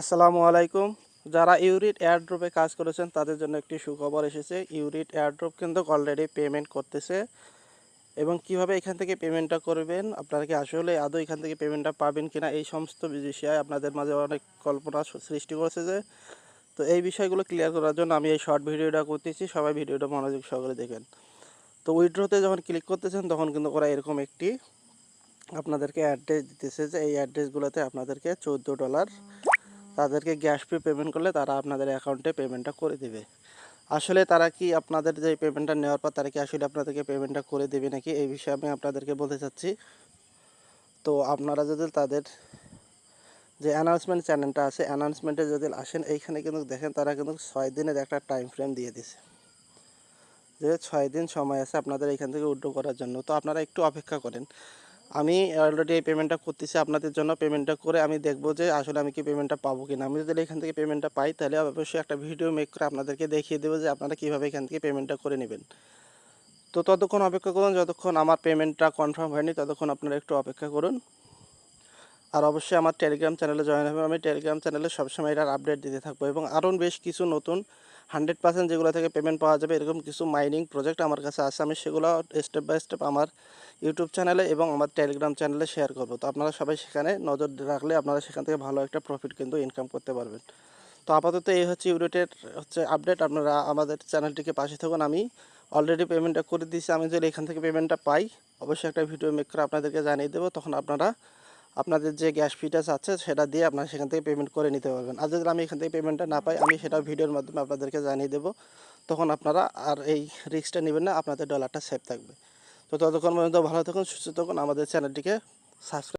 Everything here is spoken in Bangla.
আসসালামু আলাইকুম। যারা ইউরিট এয়ারড্রপে কাজ করেছেন, তাদের জন্য একটি সুখবর এসেছে। ইউরিট এয়ারড্রপ কিন্তু অলরেডি পেমেন্ট করতেছে। এবং কীভাবে এখান থেকে পেমেন্টটা করবেন, আপনারা কি আসলে আদৌ এখান থেকে পেমেন্টটা পাবেন কিনা, এই সমস্ত বিষয়ে আপনাদের মাঝে অনেক কল্পনা সৃষ্টি করেছে যে, তো এই বিষয়গুলো ক্লিয়ার করার জন্য আমি এই শর্ট ভিডিওটা করতেছি। সবাই ভিডিওটা মনোযোগ সহকারে দেখেন। তো উইড্রোতে যখন ক্লিক করতেছেন, তখন কিন্তু ওরা এরকম একটি আপনাদেরকে অ্যাড্রেস দিতেছে যে, এই অ্যাড্রেসগুলোতে আপনাদেরকে চোদ্দ ডলার তাদেরকে গ্যাস পে পেমেন্ট করলে তারা আপনাদের অ্যাকাউন্টে পেমেন্টটা করে দেবে। আসলে তারা কি আপনাদের যে পেমেন্টটা নেওয়ার পর তারা কি আসলে আপনাদেরকে পেমেন্টটা করে দেবে নাকি? এই বিষয়ে আমি আপনাদেরকে বলতে চাচ্ছি। তো আপনারা যদি তাদের যে অ্যানাউন্সমেন্ট চ্যানেলটা আছে অ্যানাউন্সমেন্টে যদি আসেন, এইখানে কিন্তু দেখেন তারা কিন্তু ছয় দিনের একটা টাইম ফ্রেম দিয়ে দিছে। যে ছয় দিন সময় আছে আপনাদের এখান থেকে উড্রো করার জন্য। তো আপনারা একটু অপেক্ষা করেন। আমি অলরেডি এই পেমেন্টটা করতেছি আপনাদের জন্য। পেমেন্টটা করে আমি দেখব যে আসলে আমি কি পেমেন্টটা পাবো কিনা। আমি যদি এখান থেকে পেমেন্টটা পাই, তাহলে অবশ্যই একটা ভিডিও মেক করে আপনাদেরকে দেখিয়ে দেবো যে আপনারা কীভাবে এখান থেকে পেমেন্টটা করে নেবেন। তো ততক্ষণ অপেক্ষা করুন, যতক্ষণ আমার পেমেন্টটা কনফার্ম হয়নি, ততক্ষণ আপনারা একটু অপেক্ষা করুন। আর অবশ্যই আমার টেলিগ্রাম চ্যানেলে জয়েন হবে আমি টেলিগ্রাম চ্যানেলে সবসময় এটার আপডেট দিতে থাকব। এবং আরও বেশ কিছু নতুন হান্ড্রেড পার্সেন্ট যেগুলো থেকে পেমেন্ট পাওয়া যাবে, এরকম কিছু মাইনিং প্রজেক্ট আমার কাছে আছে। আমি সেগুলো স্টেপ বাই স্টেপ আমার ইউটিউব চ্যানেলে এবং আমার টেলিগ্রাম চ্যানেলে শেয়ার করব। তো আপনারা সবাই সেখানে নজর রাখলে আপনারা সেখান থেকে ভালো একটা প্রফিট কিন্তু ইনকাম করতে পারবেন। তো আপাতত এই হচ্ছে ইউনিটের হচ্ছে আপডেট আপনারা আমাদের চ্যানেলটিকে পাশে থাকুন। আমি অলরেডি পেমেন্টটা করে দিয়েছি। আমি যদি এখান থেকে পেমেন্টটা পাই, অবশ্যই একটা ভিডিও মেক করে আপনাদেরকে জানিয়ে দেবো। তখন আপনারা আপনাদের যে গ্যাস ফিটাস আছে, সেটা দিয়ে আপনারা সেখান থেকে পেমেন্ট করে নিতে পারবেন। আর যদি আমি এখান থেকে পেমেন্টটা না পাই, আমি সেটা ভিডিওর মাধ্যমে আপনাদেরকে জানিয়ে দেবো। তখন আপনারা আর এই রিস্কটা নেবেন না, আপনাদের ডলারটা সেফ থাকবে। তো ততক্ষণ পর্যন্ত ভালো থাকুন, সুস্থ থাকুন, আমাদের চ্যানেলটিকে সাবস্ক্রাইব